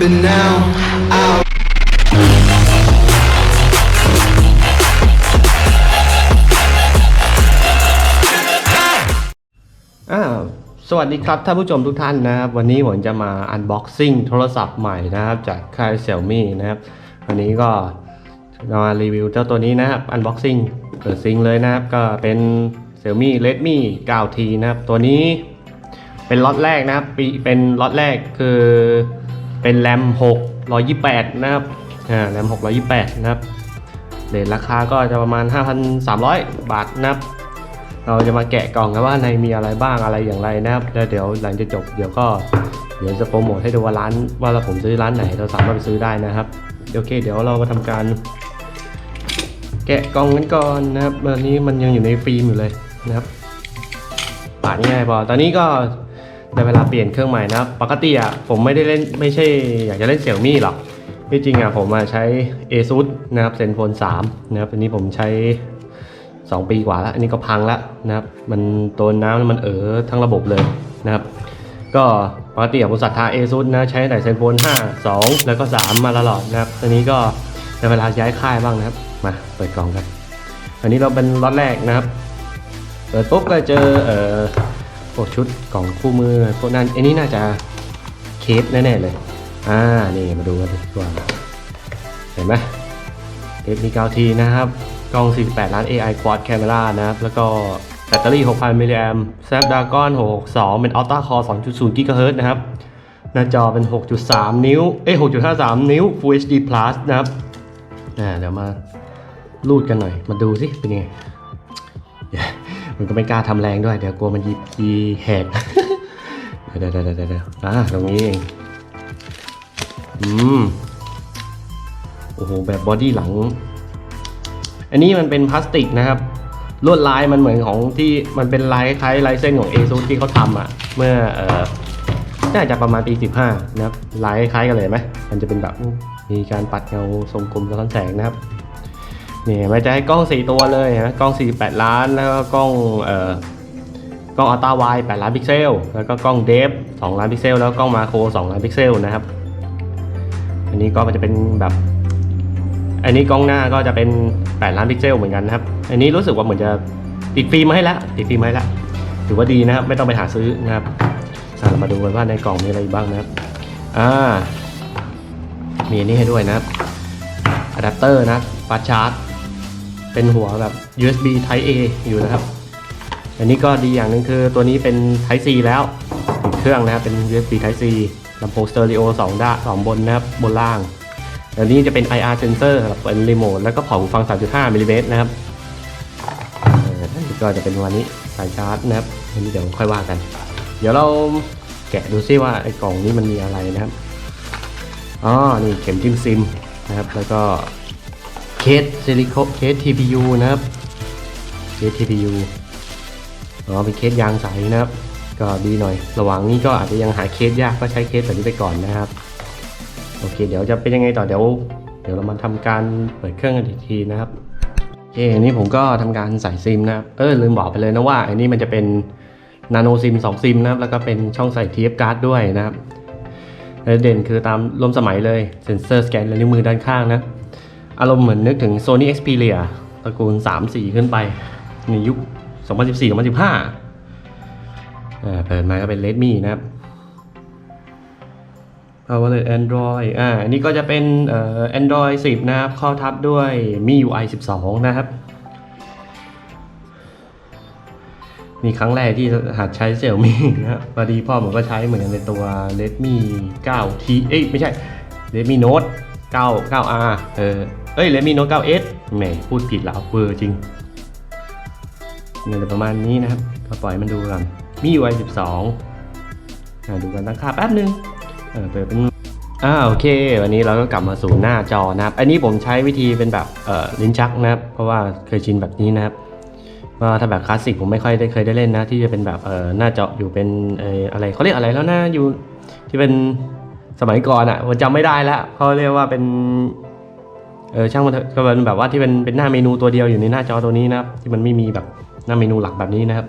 But now I อ้าวสวัสดีครับท่านผู้ชมทุกท่านนะครับ วันนี้ผมจะมาอันบ็อกซิ่งโทรศัพท์ใหม่นะครับจากค่าย Xiaomi นะครับ วันนี้ก็มารีวิวเจ้าตัวนี้นะครับอันบ็อกซิ่งเปิดซิงเลยนะครับ ก็เป็น Xiaomi Redmi 9T นะครับ ตัวนี้เป็นล็อตแรกนะครับปีเป็นล็อตแรกคือ เป็นแรม6 128 นะครับอ่าแรม6 128 นะครับเรทราคาก็จะประมาณ 5,300 บาทนะครับ เราจะมาแกะกล่องกันว่าในมีอะไรบ้างอะไรอย่างไรนะครับแล้วเดี๋ยวหลังจากจบเดี๋ยวก็เดี๋ยวจะโปรโมทให้ดูว่าร้านว่าเราผมซื้อร้านไหนเราสามารถไปซื้อได้นะครับโอเค เดี๋ยวเรามาทำการ แกะกล่องกันก่อนนะครับวันนี้มันยังอยู่ในฟิล์มอยู่เลยนะครับปาดง่ายพอตอนนี้ก็ ในเวลาเปลี่ยนเครื่องใหม่นะปกติอะผมไม่ได้เล่นไม่ใช่อยากจะเล่นเสี่ยวมี่หรอกที่จริงอะผมมาใช้ ASUS นะครับ Zenfone 3 นะครับอันนี้ผมใช้ 2 ปีกว่าแล้ว อันนี้ก็พังแล้วนะครับ มันตัวน้ำมันเออทั้งระบบเลยนะครับ ก็ปกติผมศรัทธา ASUS นะใช้แต่เซนโฟน5 2 แล้วก็ 3 มาตลอดนะครับอันนี้ก็ในเวลาย้ายค่ายบ้างนะครับ มาเปิดกล่องกัน อันนี้เราเป็นล็อตแรกนะครับ เปิดปุ๊บก็เจอเอ่อ พวกชุดกล่องคู่มือพวกนั้นอันนี้น่าจะเคสแน่ๆเลย อ่า นี่มาดูกันดีกว่า เห็นไหม Redmi 9T นะครับ กล้อง 48 ล้าน AI Quad Camera นะครับ แล้วก็แบตเตอรี่ 6,000 มิลลิแอม Snapdragon 662 เป็น Ultra Core 2.0 GHz นะครับ หน้าจอเป็น 6.3 นิ้ว เอ้ย 6.53 นิ้ว Full HD Plus นะครับ อ่า เดี๋ยวมาลูดกันหน่อย มาดูสิเป็นยังไง มันก็ไม่กล้าทำแรงด้วยเดี๋ยวกลัวมันยียีแหกเดี๋ยวเดี๋ยวเดี๋ยวเดี๋ยวอ่าตรงนี้เองอืมโอ้โหแบบบอดี้หลัง อันนี้มันเป็นพลาสติกนะครับลวดลายมันเหมือนของที่มันเป็นลายคล้ายลายเส้นของ ASUS ที่เขาทำอะ เมื่อเอ่อน่าจะประมาณปี 15 นะครับลายคล้ายกันเลยไหมมันจะเป็นแบบมีการปัดเงาทรงกลมสะท้อนแสงนะครับ นี่มันจะให้กล้อง 4 ตัวเลยนะกล้อง 48 ล้าน แล้วก็กล้องเอ่อกล้องอัลตราไวด์8ล้านพิกเซล แล้วก็กล้องเดฟ2ล้านพิกเซล แล้วกล้องมาโคร2ล้านพิกเซลนะครับ อันนี้ก็มันจะเป็นแบบ อันนี้กล้องหน้าก็จะเป็น8ล้านพิกเซลเหมือนกันนะครับ อันนี้รู้สึกว่าเหมือนจะติดฟิล์มมาให้แล้วติดฟิล์มมาให้แล้วถือว่าดีนะครับ ไม่ต้องไปหาซื้อนะครับเรามาดูกันว่าในกล่องมีอะไรบ้างนะครับ อ่า มีอันนี้ให้ด้วยนะครับอะแดปเตอร์นะฟาชาร์จ เป็นหัวแบบ USB Type A อยู่นะครับ อันนี้ก็ดีอย่างหนึ่งคือตัวนี้เป็น Type C แล้วเครื่องนะครับเป็น USB Type C ลำโพงสเตอริโอ2ด้านสองบนนะครับบนล่าง อันนี้จะเป็น IR sensor เป็นรีโมทแล้วก็พอร์ตหูฟัง 3.5มิลลิเมตรนะครับอันนี้ก็จะเป็นวันนี้สายชาร์จนะครับอันนี้เดี๋ยวค่อยว่ากัน เดี๋ยวเราแกะดูซิว่าไอ้กล่องนี้มันมีอะไรนะครับอ๋อนี่เข็มจิ้มซิมนะครับ แล้วก็ เคสซิลิโคเคส TPU นะครับ เคส TPU อ๋อเป็นเคสยางใสนะครับ ก็ดีหน่อย ระหว่างนี้ก็อาจจะยังหาเคสยากก็ใช้เคสแบบนี้ไปก่อนนะครับ โอเค เดี๋ยวจะเป็นยังไงต่อเดี๋ยว เดี๋ยวเรามาทำการเปิดเครื่องกันอีกทีนะครับโอเคอันนี้ผมก็ทำการใส่ซิมนะครับ เออลืมบอกไปเลยนะว่าอันนี้มันจะเป็นนาโนซิม2ซิมนะครับ แล้วก็เป็นช่องใส่ TF card ด้วยนะครับและเด่นคือตามร่วมสมัยเลยเซ็นเซอร์สแกนและนิ้วมือด้านข้างนะ อารมณ์เหมือนนึกถึง Sony Xperia ตระกูล 3 4 ขึ้นไป ในยุค 2014 2015อ่าเปิดมาก็เป็น Redmi นะครับ Power Android อ่าอันนี้ก็จะเป็นเอ่อ Android 10 นะครับ ข้อทับด้วย MIUI 12 นะครับมีครั้งแรกที่หัดใช้ Xiaomi นะครับพอดีพ่อผมก็ใช้เหมือนกันในตัว Redmi 9T เอ้ยไม่ใช่ Redmi Note 9 9R เออ เอ้ย Redmi Note 9S แหมพูดผิดแล้วเวอร์จริงเนี่ยประมาณนี้นะครับ ก็ปล่อยมันดูกัน MIUI 12อ่าดูกันตั้งค่าแป๊บนึงเออเปิดเป็นอ่าโอเค วันนี้เราก็กลับมาสู่หน้าจอนะครับ อันนี้ผมใช้วิธีเป็นแบบเอ่อลิ้นชักนะครับ เพราะว่าเคยชินแบบนี้นะครับว่าถ้าแบบคลาสสิกผมไม่ค่อยได้เคยได้เล่นนะ ที่จะเป็นแบบเอ่อหน้าจออยู่เป็นเอ่ออะไรเขาเรียกอะไรแล้วนะอยู่ที่เป็นสมัยก่อนอะ่ะผมจำไม่ได้แล้วเขาเรียกว่าเป็น เออช่างมันเถอะก็เป็นแบบว่าที่เป็นเป็นหน้าเมนูตัวเดียวอยู่ในหน้าจอตัวนี้นะครับที่มันไม่มีแบบหน้าเมนูหลักแบบนี้นะครับ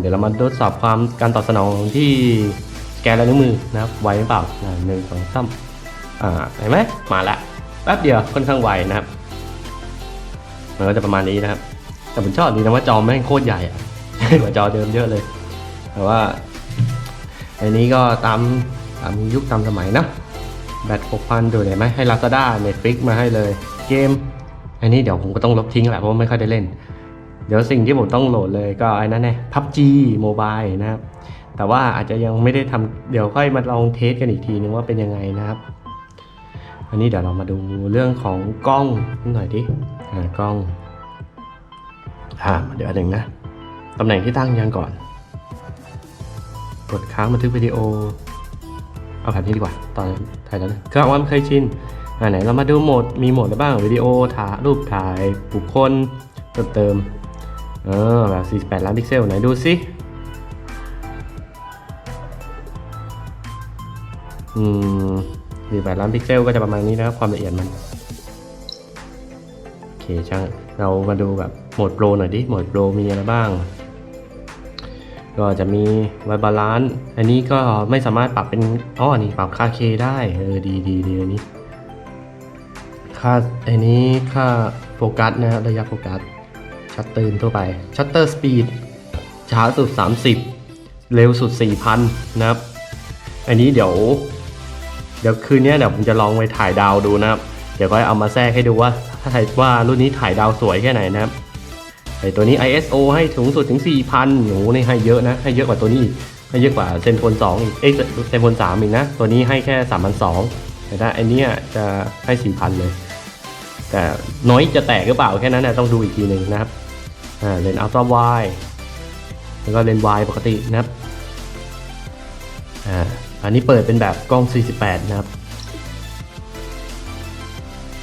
เดี๋ยวเรามาทดสอบความการตอบสนองที่สแกนลายนิ้วมือนะครับไวหรือเปล่าอ่าหนึ่งสองสามอ่าเห็นไหมมาละแป๊บเดียวค่อนข้างไวนะครับมันก็จะประมาณนี้นะครับ แต่ผมชอบดีนะว่าจอแม่งโคตรใหญ่อะใหญ่กว่าจอเดิมเยอะเลย แต่ว่าอันนี้ก็ตามตามยุคตามสมัยนะ แบต6,000ดูเลยไหมให้ Lazada Netflix มาให้เลย เกม อันนี้เดี๋ยวผมก็ต้องลบทิ้งแหละเพราะว่าไม่ค่อยได้เล่น เดี๋ยวสิ่งที่ผมต้องโหลดเลยก็ไอ้นั่นแน่ PUBG Mobile นะครับ แต่ว่าอาจจะยังไม่ได้ทำเดี๋ยวค่อยมาลองเทสกันอีกทีนึงว่าเป็นยังไงนะครับอันนี้เดี๋ยวเรามาดูเรื่องของกล้องนิดหน่อยดิอ่ากล้องอ่าเดี๋ยวหนึ่งนะ ตำแหน่งที่ตั้งยังก่อน กดค้างบันทึกวิดีโอ เอาแบบนี้ดีกว่า ตอนถ่ายแล้วนะเครื่อว่ามันเคยชินอ่าไหนเรามาดูโหมด มีโหมดอะไรบ้าง วิดีโอ ถ่ายรูปถ่ายบุคคลเติมเติม เออแบบ 48 ล้านพิกเซล ไหนดูสิอืม48ล้านพิกเซลก็จะประมาณนี้นะครับ ความละเอียดมัน โอเคช่าง เรามาดูแบบโหมดโปรหน่อยดิ โหมดโปรมีอะไรบ้าง ก็จะมีไวบาลานซ์อันนี้ก็ไม่สามารถปรับเป็นอ๋อนี่ปรับค่าเคได้เออดีดีดีอันนี้ค่าอันนี้ค่าโฟกัสนะครับระยะโฟกัสชัตเตอร์ทั่วไปชัตเตอร์สปีดช้าสุด 30 เร็วสุด 4,000 นะครับ อันนี้เดี๋ยว เดี๋ยวคืนนี้เดี๋ยวผมจะลองไปถ่ายดาวดูนะครับ เดี๋ยวก็เอามาแทรกให้ดูว่าถ้าถ่ายว่ารุ่นนี้ถ่ายดาวสวยแค่ไหนนะครับ ไอตัวนี้ ISO ให้สูงสุดถึง 4,000โหนี่ให้เยอะนะ ให้เยอะกว่าตัวนี้อีกให้เยอะกว่าเซนโฟน2อีก เอ้ยเซนโฟน3อีกนะ ตัวนี้ให้แค่ 3,200แต่ถ้าอันเนี้ยจะให้ 4,000 เลย แต่น้อยจะแตกหรือเปล่าแค่นั้นนะต้องดูอีกทีหนึ่งนะครับ อ่าเลนส์อัลตร้าไวแล้วก็เลนส์วายปกตินะครับ อ่า อันนี้เปิดเป็นแบบกล้อง 48 นะครับ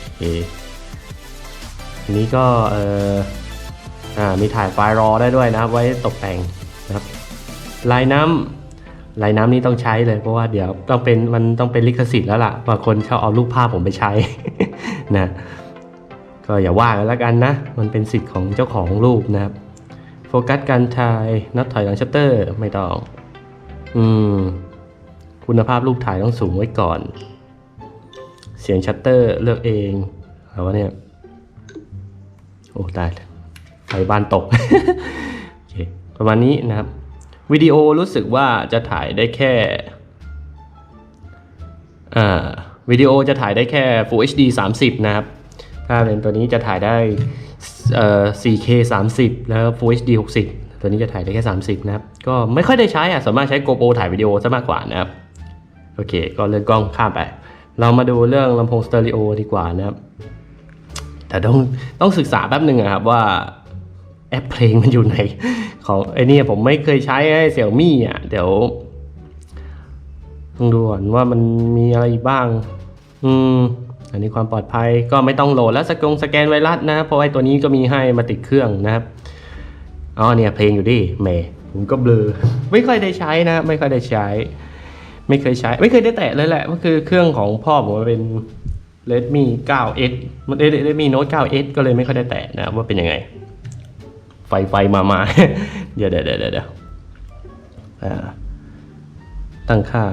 โอเคอันนี้ก็เอ่อ อ่ามีถ่ายไฟล์รอได้ด้วยนะครับ ไว้ตกแต่งนะครับลายน้ำลายน้ำนี่ต้องใช้เลยเพราะว่าเดี๋ยวต้องเป็นมันต้องเป็นลิขสิทธิ์แล้วล่ะบางคนเขาเอารูปภาพผมไปใช้นะก็อย่าว่ากันแล้วกันนะ มันเป็นสิทธิ์ของเจ้าของรูปนะครับ โฟกัสการถ่ายนับถอยหลังชัตเตอร์ไม่ต้อง อืม คุณภาพรูปถ่ายต้องสูงไว้ก่อน เสียงชัตเตอร์เลือกเองเอาวะเนี่ย โอ้ตาย ไฟบ้านตกประมาณนี้นะครับ วิดีโอรู้สึกว่าจะถ่ายได้แค่วิดีโอจะถ่ายได้แค่ Full HD 30 นะครับ ถ้าเป็นตัวนี้จะถ่ายได้ 4K 30 แล้ว Full HD 60 ตัวนี้จะถ่ายได้แค่ 30 นะครับ ก็ไม่ค่อยได้ใช้อะสามารถใช้ GoPro ถ่ายวิดีโอซะมากกว่านะครับ โอเค ก็เรื่องกล้องข้ามไป เรามาดูเรื่องลำโพงสเตอริโอดีกว่านะครับ แต่ต้องต้องศึกษาแป๊บหนึ่งอะครับว่า ปเพลงมันอยู่ไหน ของไอ้เนี่ยผมไม่เคยใช้ไอ้เสี่ยวมี่อะ เดี๋ยวต้องดูก่อนว่ามันมีอะไรอีกบ้าง อืม อันนี้ความปลอดภัยก็ไม่ต้องโหลดแล้วสกงสแกนไวรัสนะเพราะไอ้ตัวนี้ก็มีให้มาติดเครื่องนะครับอ๋อเนี่ยเพลงอยู่ดิแหมผมก็เบลอไม่ค่อยได้ใช้นะ ไม่ค่อยได้ใช้ ไม่เคยใช้ ไม่เคยได้แตะเลยแหละก็คือเครื่องของพ่อผมมันเป็น Redmi 9S มัน Redmi Note 9S ก็เลยไม่ค่อยได้แตะนะว่าเป็นยังไง ไฟไฟมามาเดี๋ยวเดี๋ยวเดี๋ยวเดี๋ยวตั้งค่า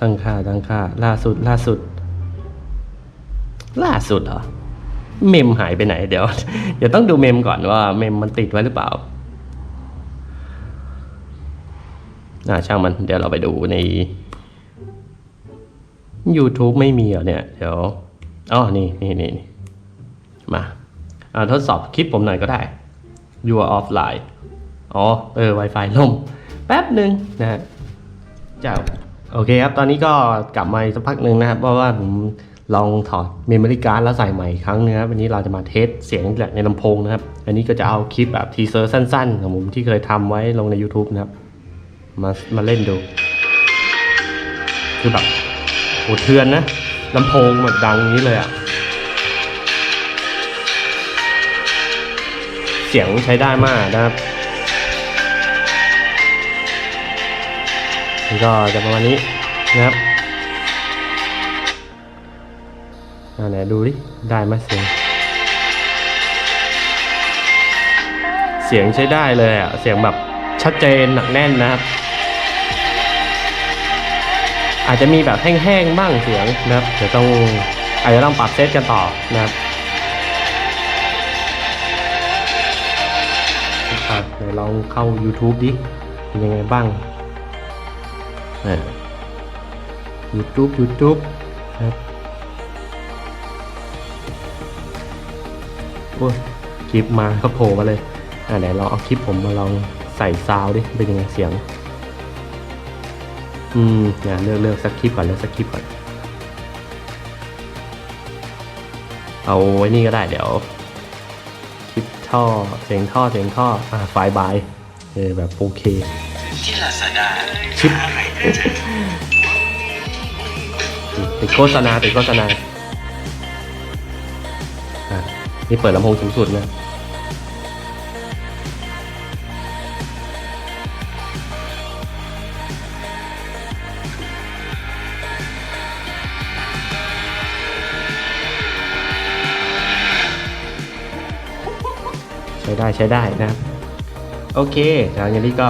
ตั้งค่า ตั้งค่า ล่าสุด ล่าสุด ล่าสุดเหรอ เมมหายไปไหน เดี๋ยว เดี๋ยวต้องดูเมมก่อนว่า เมมมันติดไว้หรือเปล่า อ่า ช่างมัน เดี๋ยวเราไปดูใน YouTube ไม่มีเหรอเนี่ย เดี๋ยว อ๋อ นี่นี่นี่นี่มา อ่า ทดสอบคลิปผมหน่อยก็ได้ you are offline อ๋อ เออ Wi-Fi ล่ม แป๊บหนึ่งนะฮะจ้าโอเคครับ ตอนนี้ก็กลับมาสักพักหนึ่งนะครับ เพราะว่าผมลองถอดเมมโมรี่การ์ดแล้วใส่ใหม่อีกครั้งนึงครับวันนี้เราจะมาเทสเสียงในลำโพงนะครับ อันนี้ก็จะเอาคลิปแบบทีเซอร์สั้นๆ ของผมที่เคยทำไว้ลงใน YouTube นะครับ มามาเล่นดู คือแบบโหเทือนนะลำโพงแบบดังนี้เลยอะเสียงใช้ได้มากนะครับนี่ก็จะประมาณนี้นะครับอ่าไหนดูดิ ได้ไหมเสียง เสียงใช้ได้เลยอะ เสียงแบบชัดเจนหนักแน่นนะครับ อาจจะมีแบบแห้งๆบ้างเสียงนะครับเดี๋ยวต้องอาจจะต้องปรับเซตกันต่อนะครับ ดี๋ยวลองเข้า YouTube ดิ เป็นยังไงบ้างเออ YouTube YouTube ครับโอ้คลิปมาก็โผล่มาเลยอะไหนลองเอาคลิปผมมาลองใส่ซาวดิ เป็นยังไงเสียง อืมเนี่ยเลือกเลือกสักคลิปก่อนเลือกสักคลิปก่อน เอาไว้นี่ก็ได้เดี๋ยว ท่อเสียงท่อเสียงท่ออ่าไฟล์บายเออแบบโอเค ที่ลาซาด้าชิปติดโฆษณาติดโฆษณาอะนี่เปิดลำโพงสูงสุดนะ ได้ใช้ได้นะครับ โอเคหลังจากนี้ก็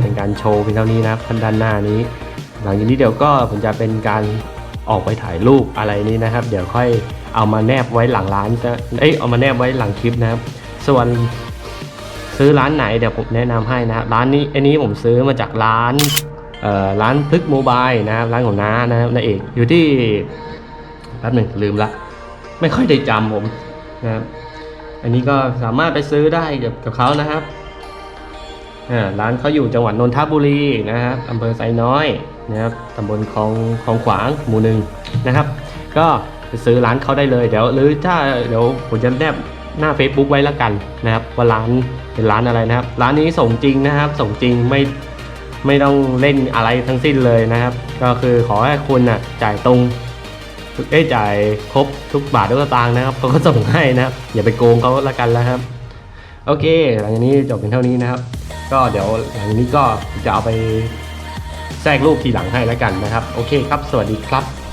เป็นการโชว์เพียงเท่านี้นะครับด้านหน้านี้ หลังจากนี้เดี๋ยวก็ผมจะเป็นการออกไปถ่ายรูปอะไรนี้นะครับ เดี๋ยวค่อยเอามาแนบไว้หลังร้านจะเอ้ยเอามาแนบไว้หลังคลิปนะครับ ส่วนซื้อร้านไหนเดี๋ยวผมแนะนำให้นะครับร้านนี้อันนี้ผมซื้อมาจากร้านเอ่อร้านพึกโมบายนะครับร้านของน้านะครับนาเอกอยู่ที่แป๊บหนึ่งลืมละ ไม่ค่อยได้จำผมนะครับ อันนี้ก็สามารถไปซื้อได้กับกับเขานะครับร้านเขาอยู่จังหวัดนนทบุรีนะครับอำเภอไซน้อยนะครับตำบลคลองคลองขวางหมู่หนึ่งนะครับ ก็ไปซื้อร้านเขาได้เลยเดี๋ยวหรือถ้าเดี๋ยวผมจะแนบหน้า Facebook ไว้แล้วกันนะครับว่าร้านเป็นร้านอะไรนะครับ ร้านนี้ส่งจริงนะครับ ส่งจริงไม่ไม่ต้องเล่นอะไรทั้งสิ้นเลยนะครับ ก็คือขอให้คุณน่ะจ่ายตรง เอ้จ่ายครบทุกบาททุกสตางค์นะครับเขาก็ส่งให้นะครับอย่าไปโกงเขาละกันแล้วครับ โอเค หลังจากนี้จบเป็นเท่านี้นะครับ ก็เดี๋ยวหลังจากนี้ก็จะเอาไปแทรกรูปทีหลังให้แล้วกันนะครับ โอเคครับ สวัสดีครับ